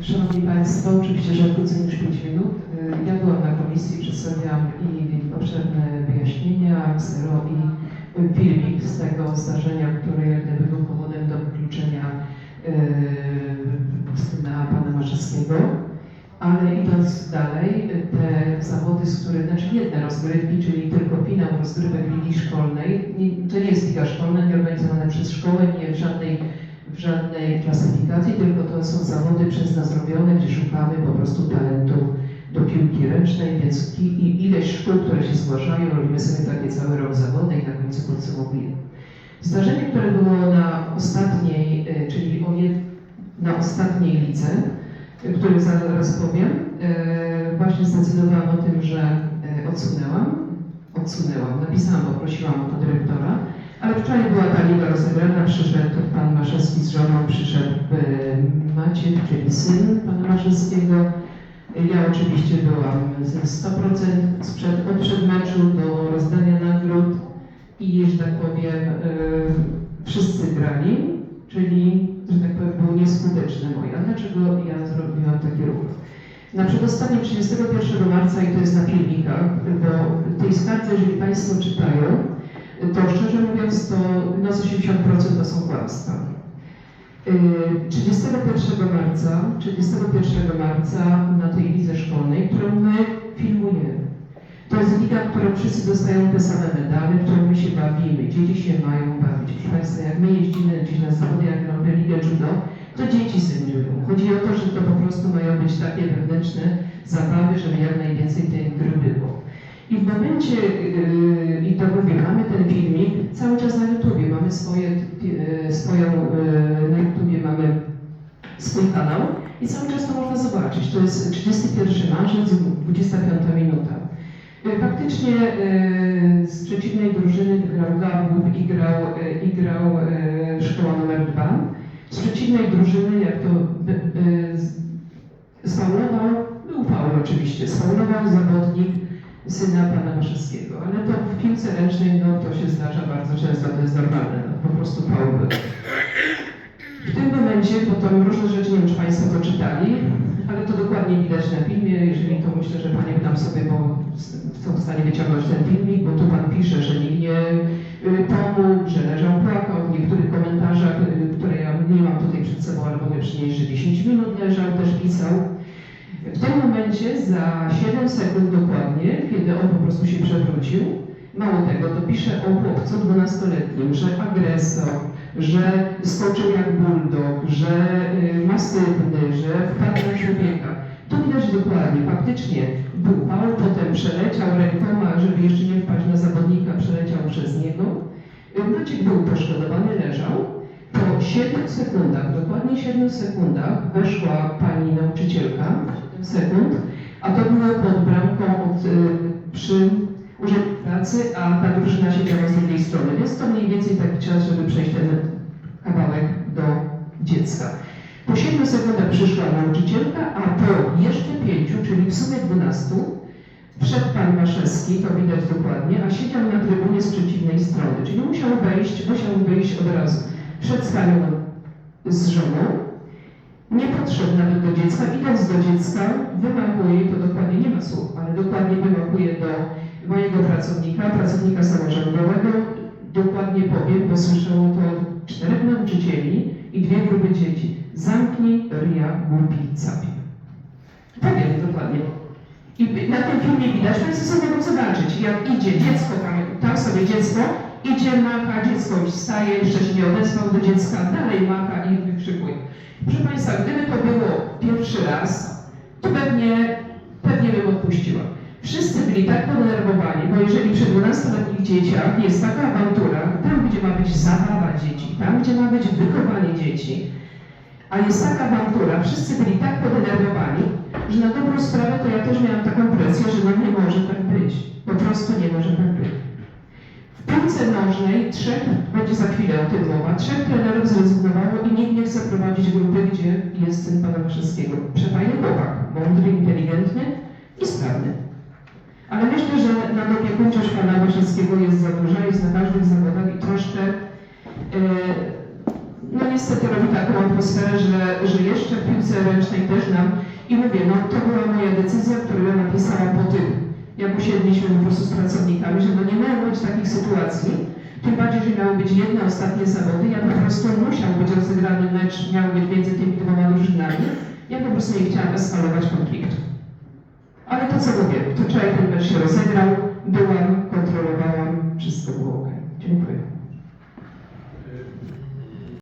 Szanowni Państwo, oczywiście, że krócej niż 5 minut. Y, Ja byłam na komisji, przedstawiałam i obszerne wyjaśnienia, zero i filmik z tego zdarzenia, które jak gdyby był powodem do wykluczenia y, syna pana Marzewskiego. Ale idąc dalej, y, te zawody, z których, znaczy jedne rozgrywki, czyli tylko finał rozgrywek Ligi Szkolnej, to nie jest Liga Szkolna, nie organizowane przez szkołę, nie w żadnej w żadnej klasyfikacji, tylko to są zawody przez nas robione, gdzie szukamy po prostu talentów do piłki ręcznej, więc i, i ileś szkół, które się zgłaszają, robimy sobie takie cały rok zawody i na końcu podsumowujemy. Zdarzenie, które było na ostatniej, e, czyli na ostatniej lidze, o której zaraz powiem, e, właśnie zdecydowałam o tym, że e, odsunęłam, odsunęłam, napisałam, poprosiłam o to dyrektora, ale wczoraj była ta liga rozegrana, przyszedł pan Maszewski z żoną, przyszedł e, Maciek, czyli syn pana Maszewskiego. Ja oczywiście byłam ze 100% sprzed, od przedmeczu do rozdania nagród i, że tak powiem, e, wszyscy grali, czyli, że tak powiem, było nieskuteczne moje. A dlaczego ja zrobiłam taki ruch? Na przedostatnim 31 marca, i to jest na filmikach, bo tej skardze, jeżeli Państwo czytają, to szczerze mówiąc, to z 80% to są kłamstwa. Yy, 31 marca, 31 marca na tej lidze szkolnej, którą my filmujemy. To jest liga, w której wszyscy dostają te same medale, którą my się bawimy. Dzieci się mają bawić. Proszę Państwa, jak my jeździmy gdzieś na zawody, jak mamy ligę judo, to dzieci sędziują. Chodzi o to, że to po prostu mają być takie wewnętrzne zabawy, żeby jak najwięcej tej gry było. I w momencie, yy, i to mówię, mamy ten filmik cały czas na YouTubie, mamy swoje, yy, swoją, yy, na YouTubie mamy swój kanał i cały czas to można zobaczyć. To jest 31 marzec, 25 minuta. Yy, Faktycznie yy, z przeciwnej drużyny grał Garbów i grał, i grał szkoła numer 2. Z przeciwnej drużyny, jak to sfaulował, był faul oczywiście, sfaulował zawodnik syna pana Maszewskiego, ale to w piłce ręcznej no, to się zdarza bardzo często, to jest normalne, no, po prostu był. W tym momencie, bo to różne rzeczy, nie wiem czy Państwo to czytali, ale to dokładnie widać na filmie, jeżeli to myślę, że Panie tam sobie, bo są w stanie wyciągnąć ten filmik, bo tu Pan pisze, że nikt nie y, pomógł, że leżał, płakał, w niektórych komentarzach, y, które ja nie mam tutaj przed sobą, ale mogę przynieść, że 10 minut leżał, też pisał. W tym momencie za 7 sekund dokładnie, kiedy on po prostu się przewrócił, mało tego, to pisze o chłopcu 12-letnim, że agresor, że skoczył jak bulldog, że y, masywny, że wpadł na człowieka. To widać dokładnie, faktycznie faul, potem przeleciał rękoma, żeby jeszcze nie wpaść na zawodnika, przeleciał przez niego. Y, Maciek był poszkodowany, leżał. Po 7 sekundach, dokładnie 7 sekundach weszła pani nauczycielka, 7 sekund, a to było pod bramką od, y, przy urzędzie pracy, a ta drużyna siedziała z drugiej strony, więc to mniej więcej taki czas, żeby przejść ten kawałek do dziecka. Po 7 sekundach przyszła nauczycielka, a po jeszcze 5, czyli w sumie 12, wszedł pan Maszewski, to widać dokładnie, a siedział na trybunie z przeciwnej strony, czyli musiał wejść, musiał wyjść od razu. Przed panią z żoną, nie podszedł nawet do dziecka, idąc do dziecka, wymachuje, to dokładnie nie ma słów, ale dokładnie wymachuje do mojego pracownika, pracownika samorządowego, dokładnie powiem, bo słyszało to czterech nauczycieli i dwie grupy dzieci. Zamknij ryja, głupi capi. Powiem dokładnie. I na tym filmie widać, Państwo sobie mogą zobaczyć, jak idzie dziecko, tam, tam sobie dziecko, idzie, macha, już wstaje, jeszcze się nie odezwał do dziecka, dalej macha i wykrzykuje. Proszę Państwa, gdyby to było pierwszy raz, to pewnie, pewnie bym odpuściła. Wszyscy byli tak podenerwowani, bo jeżeli przy 12-letnich dzieciach jest taka awantura, tam gdzie ma być zabawa dzieci, tam gdzie ma być wychowanie dzieci, a jest taka awantura, wszyscy byli tak podenerwowani, że na dobrą sprawę to ja też miałam taką presję, że no nie może tak być. Po prostu nie może tak być. W piłce nożnej trzech, będzie za chwilę o tym mowa, trzech trenerów zrezygnowało i nikt nie chce prowadzić grupy, gdzie jest syn pana Krzewskiego. Przefajny chłopak, mądry, inteligentny i sprawny. Ale myślę, że nadopiekuńczość pana Waszewskiego jest za duża, jest na każdych zawodach i troszkę e, no niestety robi taką atmosferę, że, że jeszcze w piłce ręcznej też nam i mówię, no to była moja decyzja, którą ja napisałam po tym, jak usiedliśmy po prostu z pracownikami, że no nie miało być takich sytuacji, tym bardziej, że miały być jedne ostatnie zawody, ja po prostu musiał być rozegrany mecz, miał być między tymi dwoma drużynami. Ja po prostu nie chciałam eskalować konfliktu. Ale to co mówię, to wczoraj ten mecz się rozegrał, byłam, kontrolowałam, wszystko było ok. Dziękuję.